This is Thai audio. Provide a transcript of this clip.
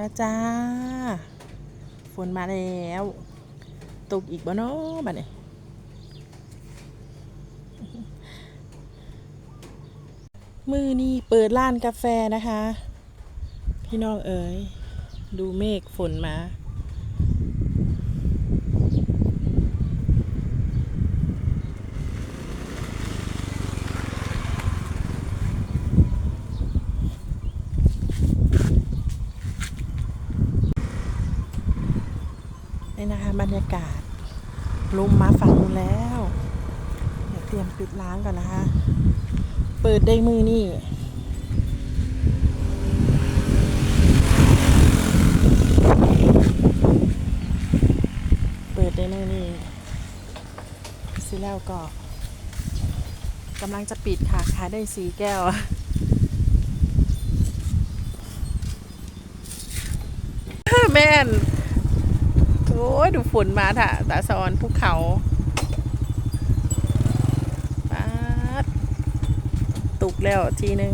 จ้าจ้า ฝนมาแล้ว ตกอีกบ่เนาะบัดนี้มือนี่เปิดร้านกาแฟนะคะ พี่น้องเอ๋ย ดูเมฆฝนมา นี่นะคะบรรยากาศลุมมาฝั่งนู้นแล้ว เดี๋ยวเตรียมปิดร้านก่อนนะคะ เปิดได้มือนี่เปิดได้มือนี่สิแล้วก็กำลังจะปิดค่ะขายได้สีแก้วแม่น โอ้ยดูฝนมาถ่ะตาซอนภูเขาปาดตุกแล้วทีนึง